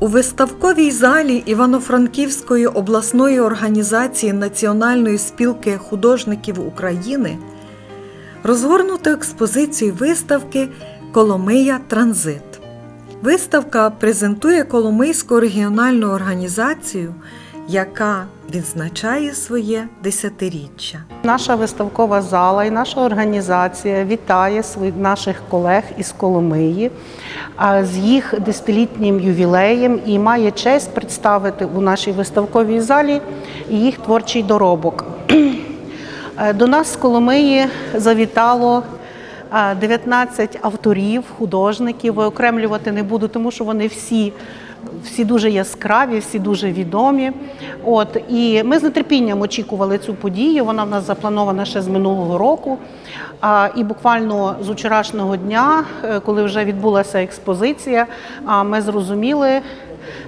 У виставковій залі Івано-Франківської обласної організації Національної спілки художників України розгорнуто експозицію виставки Коломия Транзит. Виставка презентує Коломийську регіональну організацію, яка відзначає своє десятиріччя. Наша виставкова зала і наша організація вітає своїх наших колег із Коломиї з їх десятилітнім ювілеєм і має честь представити у нашій виставковій залі їх творчий доробок. До нас з Коломиї завітало 19 авторів, художників. Виокремлювати не буду, тому що вони всі, всі дуже яскраві, всі дуже відомі. От і ми з нетерпінням очікували цю подію. Вона в нас запланована ще з минулого року. А, і буквально з вчорашнього дня, е, коли вже відбулася експозиція, ми зрозуміли,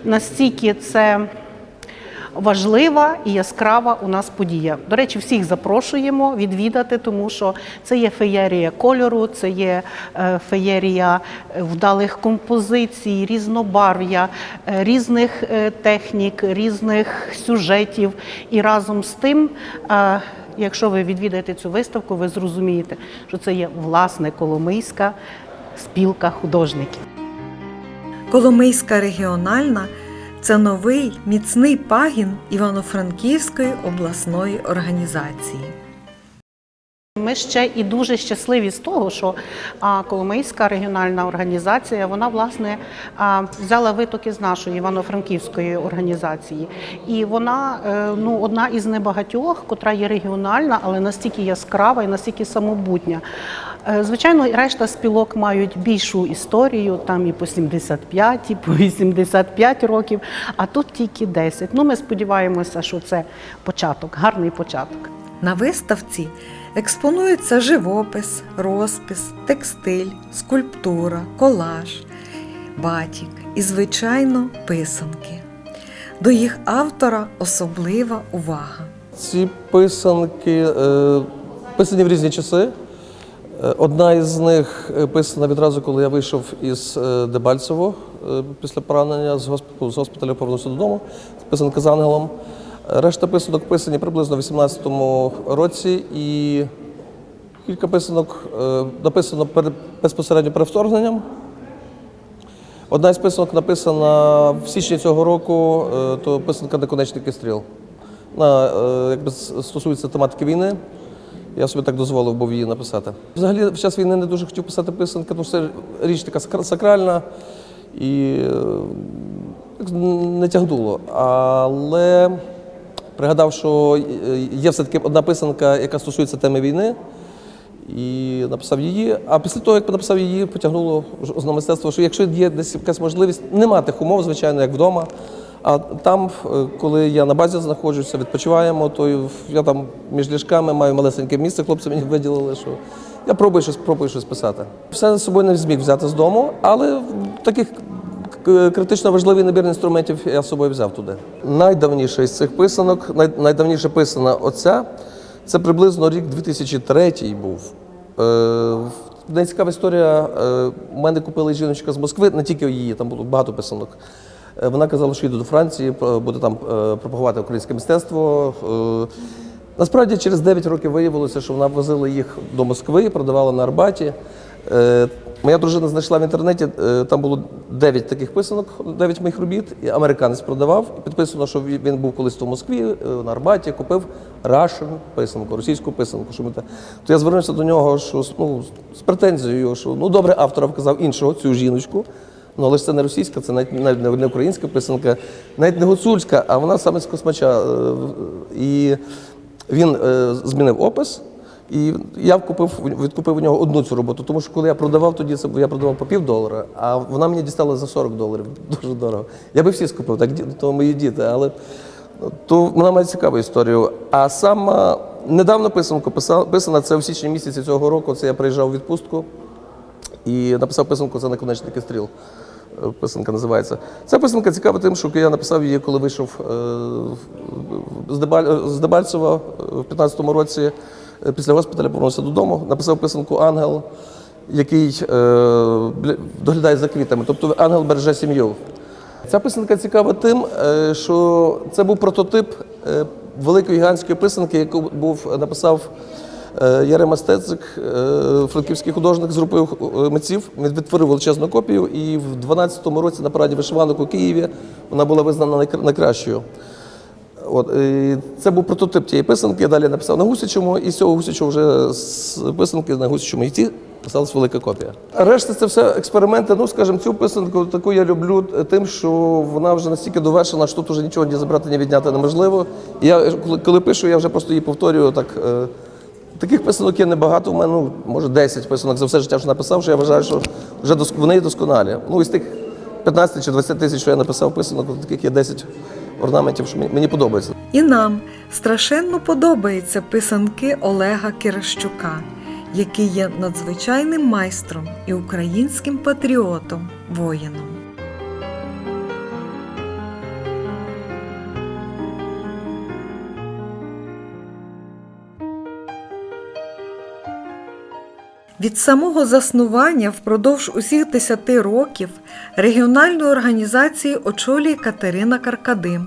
настільки це важлива і яскрава у нас подія. До речі, всіх запрошуємо відвідати, тому що це є феєрія кольору, це є е, феєрія вдалих композицій, різнобарв'я, е, різних е, технік, різних сюжетів. І разом з тим. е, Якщо ви відвідаєте цю виставку, ви зрозумієте, що це є власне Коломийська спілка художників. Коломийська регіональна це новий міцний пагін Івано-Франківської обласної організації. Ми ще і дуже щасливі з того, що Коломийська регіональна організація вона власне взяла витоки з нашої івано-франківської організації, і вона е, ну одна із небагатьох, котра є регіональна, але настільки яскрава і настільки самобутня. Е, Звичайно, решта спілок мають більшу історію, там і по 75, і по 85 років, а тут тільки 10. Ну, ми сподіваємося, що це початок, гарний початок. На виставці експонується живопис, розпис, текстиль, скульптура, колаж, батік і, звичайно, писанки. До їх автора особлива увага. Ці писанки е, писані в різні часи. Е, Одна із них е, писана відразу, коли я вийшов із Дебальцево після поранення з госпіталю повернувся додому. Писанка з ангелом. Решта писанок писані приблизно в 18-му році, і кілька писанок е, написано безпосередньо перед вторгненням. Одна із писанок написана в січні цього року, е, то писанка «Наконечники стріл». Вона е, якби стосується тематики війни. Я собі так дозволив був її написати. Взагалі, в час війни не дуже хотів писати писанки, тому що річ така сакральна і не тягнуло. Але пригадав, що е, є все-таки одна писанка, яка стосується теми війни. І написав її. А після того, як написав її, потягнуло на мистецтво, що якщо є десь якась можливість, нема тих умов, звичайно, як вдома. А там, е, коли я на базі знаходжуся, відпочиваємо, то я там між ліжками маю малесеньке місце, хлопці мені виділили, що я пробую щось, пробую щось писати. Все з собою не зміг взяти з дому, але таких критично важливий набір інструментів я з собою взяв туди. Найдавніша із цих писанок, най, найдавніше писана оця, це приблизно рік 2003 був. Е, День цікава історія. Е, У мене купила жіночка з Москви, не тільки її, там було багато писанок. Е, Вона казала, що їде до Франції, буде там е, пропагувати українське мистецтво. Е, Насправді через 9 років виявилося, що вона возила їх до Москви, продавала на Арбаті. Е, Моя дружина знайшла в інтернеті, е, там було 9 таких писанок, 9 моїх робіт, і американець продавав. Підписано, що він був колись в Москві, е, на Арбаті, купив Russian писанку, російську писанку. Що ми те- То я звернувся до нього що, ну, з претензією, що ну добре, автор вказав іншого, цю жіночку. Ну, але ж це не російська, це навіть навіть не- українська писанка, навіть не гуцульська, а вона саме з космача. І він змінив опис, і я купив, відкупив у нього одну цю роботу. Тому що коли я продавав тоді, це я продавав по пів долара, а вона мені дістала за 40 доларів. Дуже дорого. Я би всі скупив, так то мої діти, але то вона має цікаву історію. А сама недавно писанку писала, писана це в січні місяці цього року. Це я приїжджав у відпустку і написав писанку це наконечники стріл. Е, Писанка називається. Ця писанка цікава тим, що я написав її, коли вийшов е, з з Дебальцева е, в 15-му році. Е, Після госпіталя повернувся додому. Написав писанку Ангел, який е, доглядає за квітами. Тобто ангел береже сім'ю. Ця писанка цікава тим, е, що це був прототип великої гігантської писанки, яку був написав Ярема Стецик, франківський художник з групи е, митців. Він відтворив величезну копію, і в 12-му році на параді вишиванок у Києві вона була визнана найкра- найкращою. От, і це був прототип тієї писанки. Я далі написав на гусячому, і з цього гусячого вже з писанки на гусячому ягті писалась велика копія. Решта це все експерименти. Ну, скажімо, цю писанку таку я люблю тим, що вона вже настільки довершена, що тут вже нічого ні забрати, ні відняти неможливо. І я коли, пишу, я вже просто її повторюю так. е, Таких писанок є небагато. У мене ну, може 10 писанок за все життя, що написав, що я вважаю, що вже доск- вони досконалі. Ну, із тих 15 чи 20 тисяч, що я написав писанок, таких є 10 орнаментів, що мені, подобається. І нам страшенно подобаються писанки Олега Кирищука, який є надзвичайним майстром і українським патріотом, воїном. Від самого заснування впродовж усіх 10 років регіональну організацію очолює Катерина Каркадим,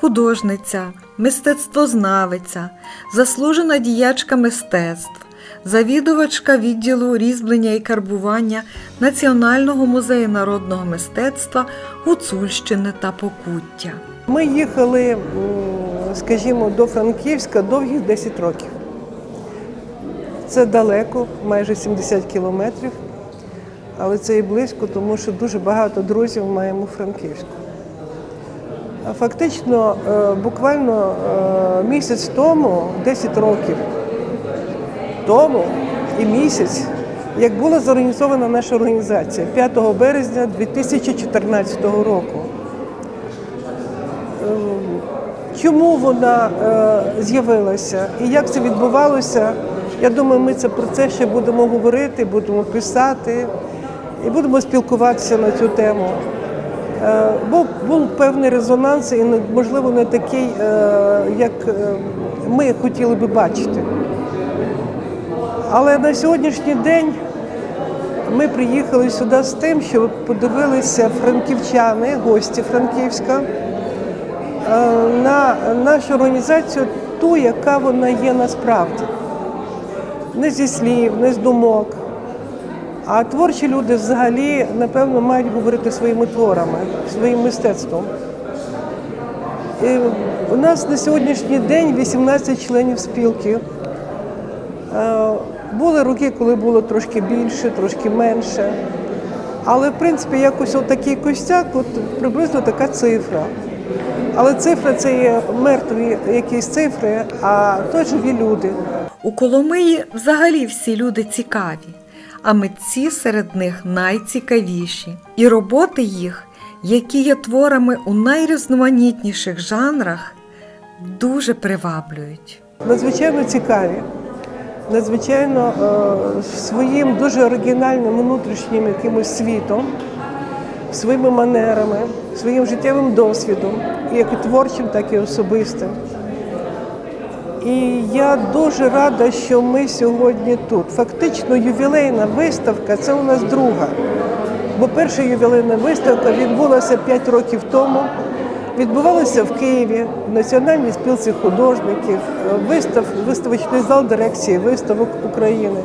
художниця, мистецтвознавиця, заслужена діячка мистецтв, завідувачка відділу різьблення і карбування Національного музею народного мистецтва Гуцульщини та Покуття. Ми їхали, скажімо, до Франківська довгих 10 років. Це далеко, майже 70 кілометрів, але це і близько, тому що дуже багато друзів маємо у Франківську. Фактично, е, буквально е, місяць тому, 10 років тому і місяць, як була зорганізована наша організація 5 березня 2014 року. Чому вона е, з'явилася і як це відбувалося? Я думаю, ми це про це ще будемо говорити, будемо писати і будемо спілкуватися на цю тему. Е, був, був певний резонанс і можливо не такий, е, як е, ми хотіли би бачити. Але на сьогоднішній день ми приїхали сюди з тим, щоб подивилися франківчани, гості Франківська на нашу організацію, ту, яка вона є насправді. Не зі слів, не з думок. А творчі люди взагалі, напевно, мають говорити своїми творами, своїм мистецтвом. І у нас на сьогоднішній день 18 членів спілки. Е, Були роки, коли було трошки більше, трошки менше. Але, в принципі, якось отакий костяк, от приблизно така цифра. Але цифра це є мертві якісь цифри, а то живі люди. У Коломиї взагалі всі люди цікаві, а митці серед них найцікавіші. І роботи їх, які є творами у найрізноманітніших жанрах, дуже приваблюють. Надзвичайно цікаві, надзвичайно е, своїм дуже оригінальним внутрішнім якимось світом, своїми манерами, своїм життєвим досвідом, як і творчим, так і особистим. І я дуже рада, що ми сьогодні тут. Фактично, ювілейна виставка це у нас друга. Бо перша ювілейна виставка відбулася 5 років тому. Відбувалася в Києві, в Національній спілці художників, вистав, виставочний зал дирекції виставок України.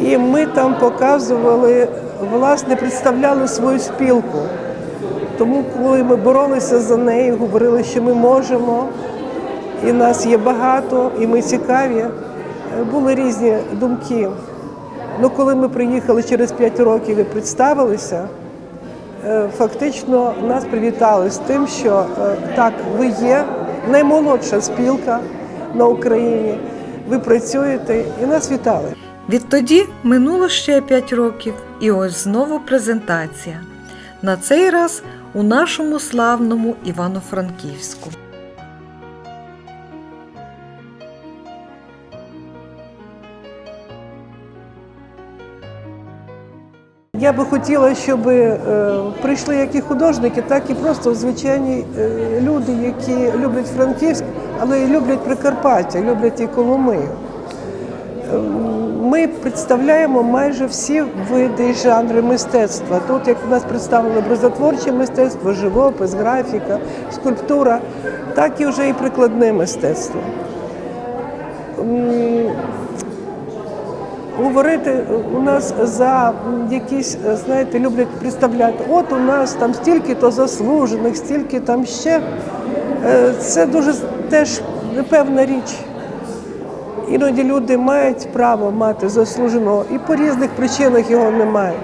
І ми там показували, власне, представляли свою спілку. Тому, коли ми боролися за неї, говорили, що ми можемо, і нас є багато, і ми цікаві, е, були різні думки. Ну, коли ми приїхали через 5 років і представилися, е, фактично нас привітали з тим, що е, так, ви є наймолодша спілка на Україні, ви працюєте і нас вітали. Відтоді минуло ще 5 років, і ось знову презентація. На цей раз у нашому славному Івано-Франківську. Я би хотіла, щоб е, прийшли як і художники, так і просто звичайні е, люди, які люблять Франківськ, але і люблять Прикарпаття, люблять і Коломию. Е, Ми ми представляємо майже всі види і жанри мистецтва. Тут, як у нас представлено образотворче мистецтво, живопис, графіка, скульптура, так і вже і прикладне мистецтво. Говорити у нас за якісь, е, знаєте, люблять представляти, от у нас там стільки-то заслужених, стільки там ще. Е, Це дуже теж непевна річ. Іноді люди мають право мати заслуженого і по різних причинах його не мають.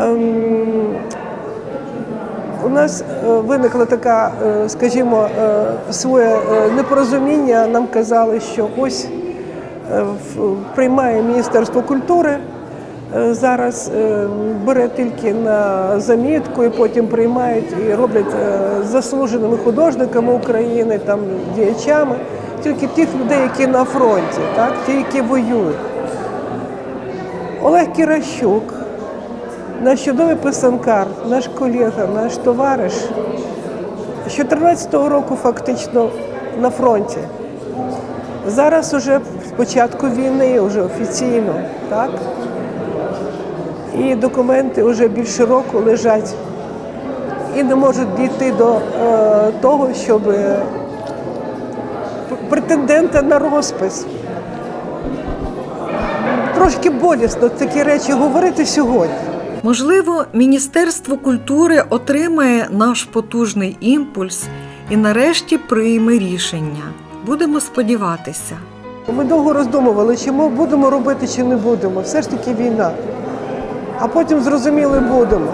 Ем, у нас е, виникла така, е, скажімо, е, своє е, непорозуміння. Нам казали, що ось е, приймає Міністерство культури. е, Зараз е, бере тільки на замітку і потім приймають і роблять е, заслуженими художниками України, там діячами, тільки тих людей, які на фронті, так, ті, які воюють. Олег Кіращук, наш чудовий писанкар, наш колега, наш товариш, з 14-го року фактично на фронті. Зараз уже початку війни, вже офіційно, так? І документи вже більше року лежать і не можуть дійти до е, того, щоб е, претендента на розпис. Трошки болісно такі речі говорити сьогодні. Можливо, Міністерство культури отримає наш потужний імпульс і нарешті прийме рішення. Будемо сподіватися. Ми довго роздумували, чи ми будемо робити, чи не будемо. Все ж таки війна. А потім зрозуміли, будемо.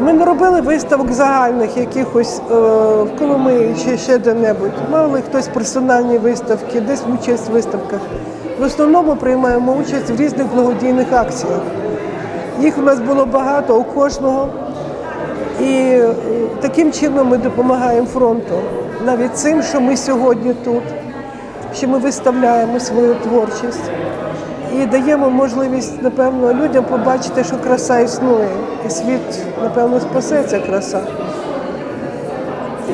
Ми не робили виставок загальних, якихось е, в Коломиї чи ще де-небудь. Мали хтось персональні виставки, десь участь в виставках. В основному приймаємо участь в різних благодійних акціях. Їх у нас було багато у кожного. І е, таким чином ми допомагаємо фронту. Навіть цим, що ми сьогодні тут, що ми виставляємо свою творчість і даємо можливість, напевно, людям побачити, що краса існує. І світ, напевно, спасе ця краса.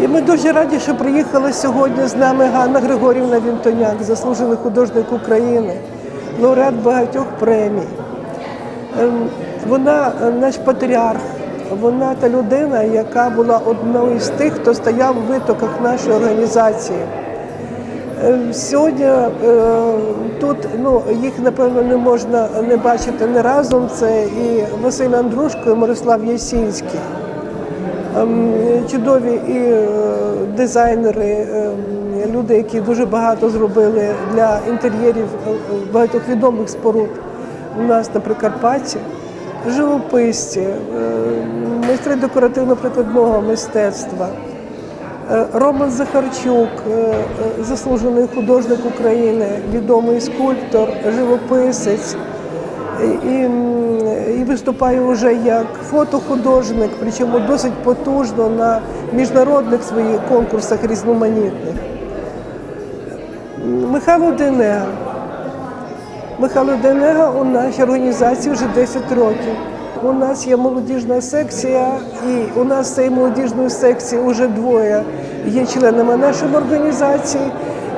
І ми дуже раді, що приїхала сьогодні з нами Ганна Григорівна Вінтоняк, заслужений художник України, лауреат багатьох премій. Ем, Вона е, наш патріарх, вона та людина, яка була одною з тих, хто стояв у витоках нашої організації. Ем, Сьогодні е, тут ну, їх напевно не можна не бачити не разом. Це і Василь Андрушко, і Мирослав Ясінський. Ем, Чудові і е, дизайнери, ем, люди, які дуже багато зробили для інтер'єрів е, е, багатьох відомих споруд у нас на Прикарпатті, живописці, е, майстри декоративно-прикладного мистецтва. Е, Роман Захарчук, е, е, заслужений художник України, відомий скульптор, живописець. І, і виступаю вже як фотохудожник, причому досить потужно на міжнародних своїх конкурсах різноманітних. Михайло Денега. Михайло Денега у нашій організації вже 10 років. У нас є молодіжна секція, і у нас цієї молодіжної секції вже двоє є членами нашої організації.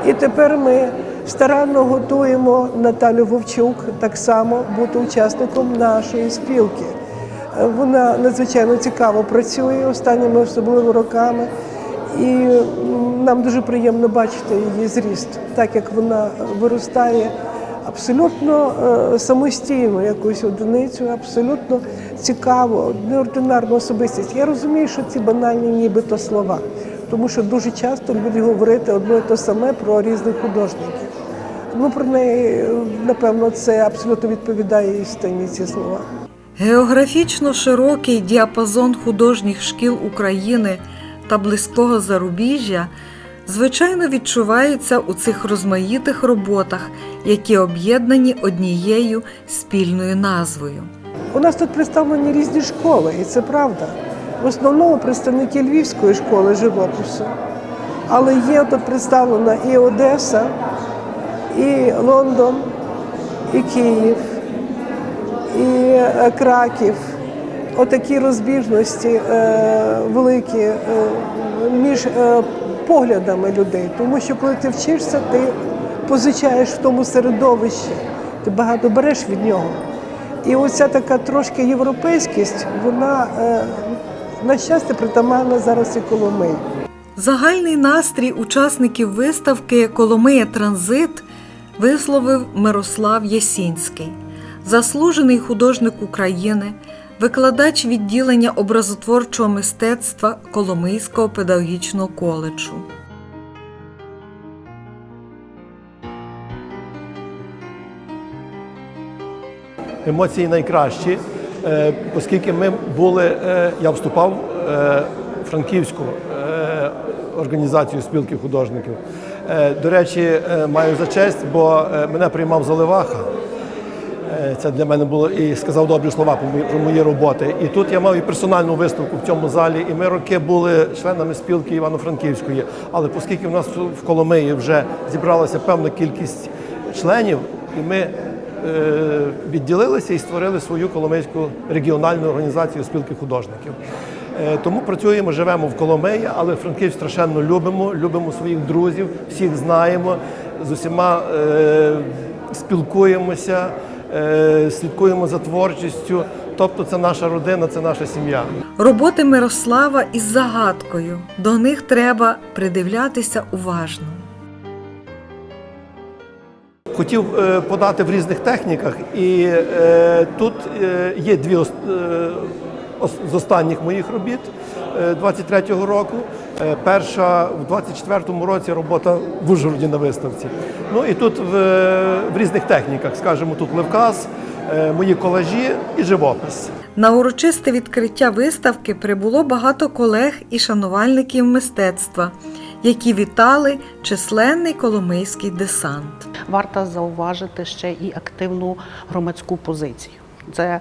І тепер ми старанно готуємо Наталю Вовчук так само бути учасником нашої спілки. Вона надзвичайно цікаво працює останніми особливо роками. І нам дуже приємно бачити її зріст, так як вона виростає абсолютно е, самостійну якусь одиницю, абсолютно цікаву, неординарну особистість. Я розумію, що ці банальні нібито слова, тому що дуже часто люди говорити одно і те саме про різних художників. Ну про неї, напевно, це абсолютно відповідає істині ці слова. Географічно широкий діапазон художніх шкіл України та близького зарубіжжя звичайно відчувається у цих розмаїтих роботах, які об'єднані однією спільною назвою. У нас тут представлені різні школи, і це правда. В основному представники Львівської школи живопису. Але є тут представлена і Одеса, і Лондон, і Київ, і е, Краків. Отакі розбіжності е, великі е, між поглядами людей. Тому що коли ти вчишся, ти позичаєш в тому середовищі, ти багато береш від нього. І оця така трошки європейськість, вона, е, на щастя, притаманна зараз і Коломиї. Загальний настрій учасників виставки Коломия Транзит висловив Мирослав Ясінський, заслужений художник України, викладач відділення образотворчого мистецтва Коломийського педагогічного коледжу. емоції найкращі, е, оскільки ми були, е, я вступав е, в Франківську організацію спілки художників. До речі, маю за честь, бо мене приймав Заливаха. Це для мене було і сказав добрі слова про мої, роботи. І тут я мав і персональну виставку в цьому залі. І ми роки були членами спілки Івано-Франківської. Але оскільки в нас в Коломиї вже зібралася певна кількість членів, і ми е, відділилися і створили свою Коломийську регіональну організацію спілки художників. Е, Тому працюємо, живемо в Коломиї, але Франківськ страшенно любимо, любимо своїх друзів, всіх знаємо, з усіма е, спілкуємося, е, слідкуємо за творчістю. Тобто це наша родина, це наша сім'я. Роботи Мирослава із загадкою. До них треба придивлятися уважно. Хотів е, подати в різних техніках, і е, тут є дві з останніх моїх робіт е, 23-го року. Е, перша в 24-му році робота в Ужгороді на виставці. Ну і тут в, в різних техніках, скажімо, тут левказ, е, мої колажі і живопис. На урочисте відкриття виставки прибуло багато колег і шанувальників мистецтва, які вітали численний коломийський десант. Варто зауважити ще і активну громадську позицію. Це,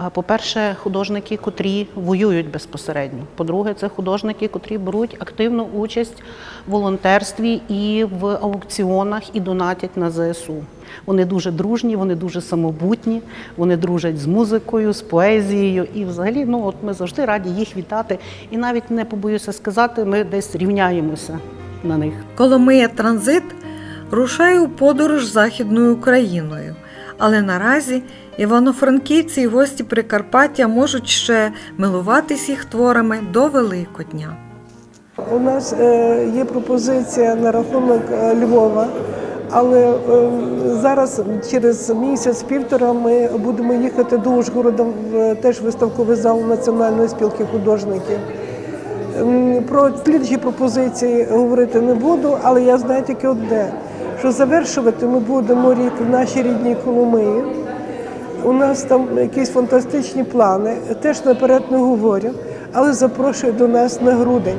е, по-перше, художники, котрі воюють безпосередньо. По-друге, це художники, котрі беруть активну участь в волонтерстві і в аукціонах і донатять на ЗСУ. Вони дуже дружні, вони дуже самобутні, вони дружать з музикою, з поезією. І взагалі, ну от ми завжди раді їх вітати. І навіть не побоюся сказати, ми десь рівняємося на них. Коломия Транзит рушає у подорож Західною Україною, але наразі івано-франківці і гості Прикарпаття можуть ще милуватись їх творами до Великодня. У нас е, є пропозиція на рахунок е, Львова, але е, зараз через місяць-півтора ми будемо їхати до Ужгорода в теж виставковий зал Національної спілки художників. Про слідчі пропозиції говорити не буду, але я знаю тільки одне, що завершувати ми будемо рік в нашій рідній Коломиї. У нас там якісь фантастичні плани, теж наперед не говорю, але запрошую до нас на грудень.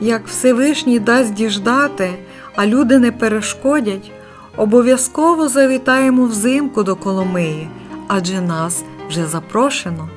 Як Всевишній дасть діждати, а люди не перешкодять, обов'язково завітаємо взимку до Коломиї, адже нас вже запрошено.